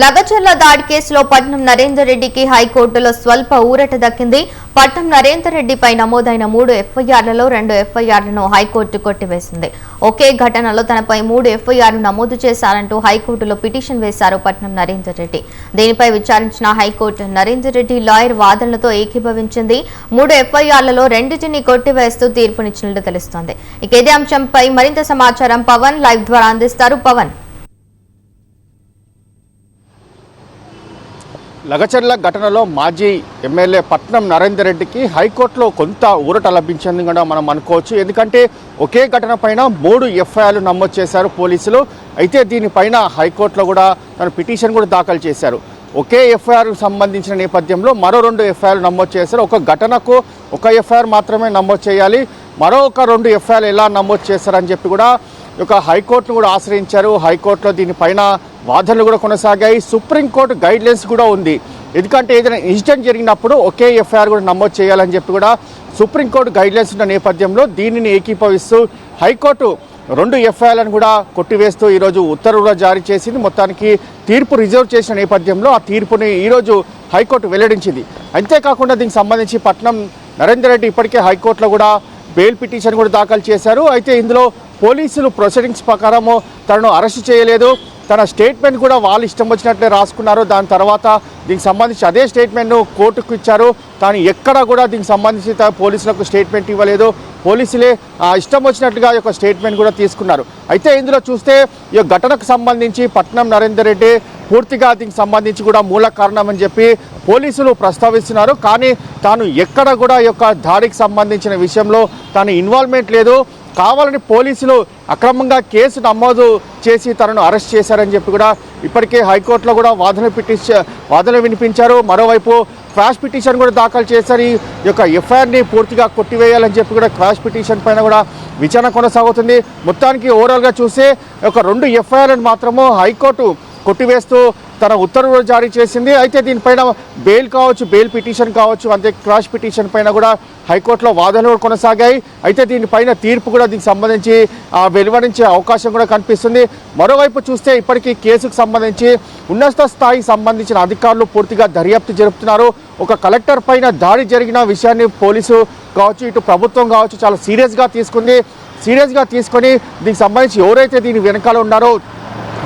లగచర్ల దాడి కేసులో పట్నం నరేందర్ రెడ్డికి హైకోర్టులో స్వల్ప ఊరట దక్కింది. పట్నం నరేందర్ రెడ్డిపై నమోదైన మూడు ఎఫ్ఐఆర్లలో రెండు ఎఫ్ఐఆర్లను హైకోర్టు కొట్టివేసింది. ఒకే ఘటనలో తనపై మూడు ఎఫ్ఐఆర్లు నమోదు చేశారంటూ హైకోర్టులో పిటిషన్ వేశారు పట్నం నరేందర్ రెడ్డి. దీనిపై విచారించిన high court Narender Reddy lawyer వాదనలతో ఏకీభవించింది. మూడు ఎఫ్ఐఆర్లలో రెండింటిని కొట్టివేస్తూ తీర్పునిచ్చినట్లు తెలుస్తోంది. ఇక ఇదే అంశంపై మరింత సమాచారం పవన్ లైవ్ ద్వారా అందిస్తారు. పవన్. లగచర్ల ఘటనలో మాజీ ఎమ్మెల్యే పట్నం నరేందర్ రెడ్డికి హైకోర్టులో కొంత ఊరట లభించింది కూడా మనం అనుకోవచ్చు. ఎందుకంటే ఒకే ఘటన పైన మూడు ఎఫ్ఐఆర్లు నమోదు చేశారు పోలీసులు. అయితే దీనిపైన హైకోర్టులో కూడా తన పిటిషన్ కూడా దాఖలు చేశారు. ఒకే ఎఫ్ఐఆర్కు సంబంధించిన నేపథ్యంలో మరో రెండు ఎఫ్ఐఆర్లు నమోదు చేశారు. ఒక ఘటనకు ఒక ఎఫ్ఐఆర్ మాత్రమే నమోదు చేయాలి. మరో ఒక రెండు ఎఫ్ఐఆర్లు ఎలా నమోదు చేశారని చెప్పి కూడా ఒక యొక్క హైకోర్టును కూడా ఆశ్రయించారు. హైకోర్టులో దీనిపైన వాదనలు కూడా కొనసాగాయి. సుప్రీంకోర్టు గైడ్ లైన్స్ కూడా ఉంది. ఎందుకంటే ఏదైనా ఇన్సిడెంట్ జరిగినప్పుడు ఒకే ఎఫ్ఐఆర్ కూడా నమోదు చేయాలని చెప్పి కూడా సుప్రీంకోర్టు గైడ్ లైన్స్ ఉన్న నేపథ్యంలో దీనిని ఏకీభవిస్తూ హైకోర్టు రెండు ఎఫ్ఐఆర్లను కూడా కొట్టివేస్తూ ఈరోజు ఉత్తర్వులు జారీ చేసింది. మొత్తానికి తీర్పు రిజర్వ్ చేసిన నేపథ్యంలో ఆ తీర్పుని ఈరోజు హైకోర్టు వెల్లడించింది. అంతేకాకుండా దీనికి సంబంధించి పట్నం నరేందర్ రెడ్డి ఇప్పటికే హైకోర్టులో కూడా బెయిల్ పిటిషన్ కూడా దాఖలు చేశారు. అయితే ఇందులో పోలీసులు ప్రొసీడింగ్స్ ప్రకారము తనను అరెస్ట్ చేయలేదు. తన స్టేట్మెంట్ కూడా వాళ్ళు ఇష్టం వచ్చినట్లే రాసుకున్నారు. దాని తర్వాత దీనికి సంబంధించి అదే స్టేట్మెంట్ను కోర్టుకు ఇచ్చారు. తాను ఎక్కడ కూడా దీనికి సంబంధించి పోలీసులకు స్టేట్మెంట్ ఇవ్వలేదు. పోలీసులే ఆ, ఇష్టం వచ్చినట్టుగా యొక్క స్టేట్మెంట్ కూడా తీసుకున్నారు. అయితే ఇందులో చూస్తే ఈ ఘటనకు సంబంధించి పట్నం నరేందర్ రెడ్డి పూర్తిగా దీనికి సంబంధించి కూడా మూల కారణం అని చెప్పి పోలీసులు ప్రస్తావిస్తున్నారు. కానీ తాను ఎక్కడ కూడా యొక్క దాడికి సంబంధించిన విషయంలో తాను ఇన్వాల్వ్మెంట్ లేదు. కావాలని పోలీసులు అక్రమంగా కేసు నమోదు చేసి తనను అరెస్ట్ చేశారని చెప్పి కూడా ఇప్పటికే హైకోర్టులో కూడా వాదన పిటిష వాదన వినిపించారు. మరోవైపు క్వాష్ పిటిషన్ కూడా దాఖలు చేశారు. ఈ యొక్క ఎఫ్ఐఆర్ని పూర్తిగా కొట్టివేయాలని చెప్పి కూడా క్వాష్ పిటిషన్ పైన కూడా విచారణ కొనసాగుతుంది. మొత్తానికి ఓవరాల్గా చూస్తే ఒక రెండు ఎఫ్ఐఆర్లను మాత్రము హైకోర్టు కొట్టివేస్తూ తన ఉత్తర్వులు జారీ చేసింది. అయితే దీనిపైన బెయిల్ కావచ్చు బెయిల్ పిటిషన్ కావచ్చు అంతే క్రాష్ పిటిషన్ పైన కూడా హైకోర్టులో వాదనలు కొనసాగాయి. అయితే దీనిపైన తీర్పు కూడా దీనికి సంబంధించి వెలువరించే అవకాశం కూడా కనిపిస్తుంది. మరోవైపు చూస్తే ఇప్పటికీ కేసుకు సంబంధించి ఉన్నత స్థాయికి సంబంధించిన అధికారులు పూర్తిగా దర్యాప్తు జరుపుతున్నారు. ఒక కలెక్టర్ పైన దాడి జరిగిన విషయాన్ని పోలీసు కావచ్చు ఇటు ప్రభుత్వం కావచ్చు చాలా సీరియస్గా తీసుకుంది. సీరియస్గా తీసుకొని దీనికి సంబంధించి ఎవరైతే దీని వెనకాల ఉన్నారో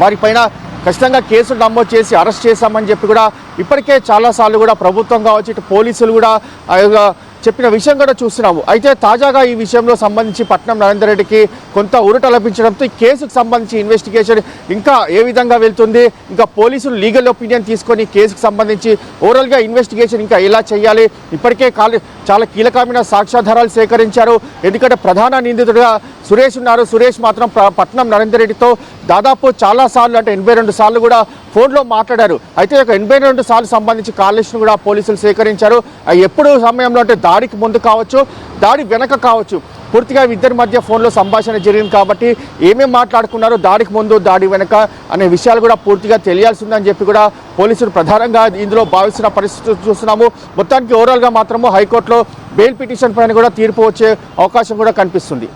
వారిపైన ఖచ్చితంగా కేసులు నమోదు చేసి అరెస్ట్ చేశామని చెప్పి కూడా ఇప్పటికే చాలాసార్లు కూడా ప్రభుత్వం కావచ్చు ఇటు పోలీసులు కూడా ఆ యొక్క చెప్పిన విషయం కూడా చూస్తున్నాము. అయితే తాజాగా ఈ విషయంలో సంబంధించి పట్నం నరేందర్ రెడ్డికి కొంత ఊరట లభించడంతో ఈ కేసుకు సంబంధించి ఇన్వెస్టిగేషన్ ఇంకా ఏ విధంగా వెళ్తుంది? ఇంకా పోలీసులు లీగల్ ఒపీనియన్ తీసుకొని కేసుకు సంబంధించి ఓవరాల్గా ఇన్వెస్టిగేషన్ ఇంకా ఎలా చేయాలి? ఇప్పటికే చాలా కీలకమైన సాక్ష్యాధారాలు సేకరించారు. ఎందుకంటే ప్రధాన నిందితుడిగా సురేష్ ఉన్నారు. సురేష్ మాత్రం పట్నం నరేందర్ రెడ్డితో దాదాపు చాలా సార్లు అంటే ఎనభై రెండు సార్లు కూడా ఫోన్లో మాట్లాడారు. అయితే ఒక ఎనభై రెండు సార్లు సంబంధించి కాల్ కూడా పోలీసులు సేకరించారు. ఎప్పుడు సమయంలో అంటే దాడికి ముందు కావచ్చు దాడి వెనక కావచ్చు. పూర్తిగా ఇద్దరి మధ్య ఫోన్లో సంభాషణ జరిగింది కాబట్టి ఏమేమి మాట్లాడుకున్నారో దాడికి ముందు దాడి వెనక అనే విషయాలు కూడా పూర్తిగా తెలియాల్సి ఉందని చెప్పి కూడా పోలీసులు ప్రధానంగా ఇందులో భావిస్తున్న పరిస్థితి చూస్తున్నాము. మొత్తానికి ఓవరాల్గా మాత్రము హైకోర్టులో బెయిల్ పిటిషన్ పైన కూడా తీర్పు వచ్చే అవకాశం కూడా కనిపిస్తుంది.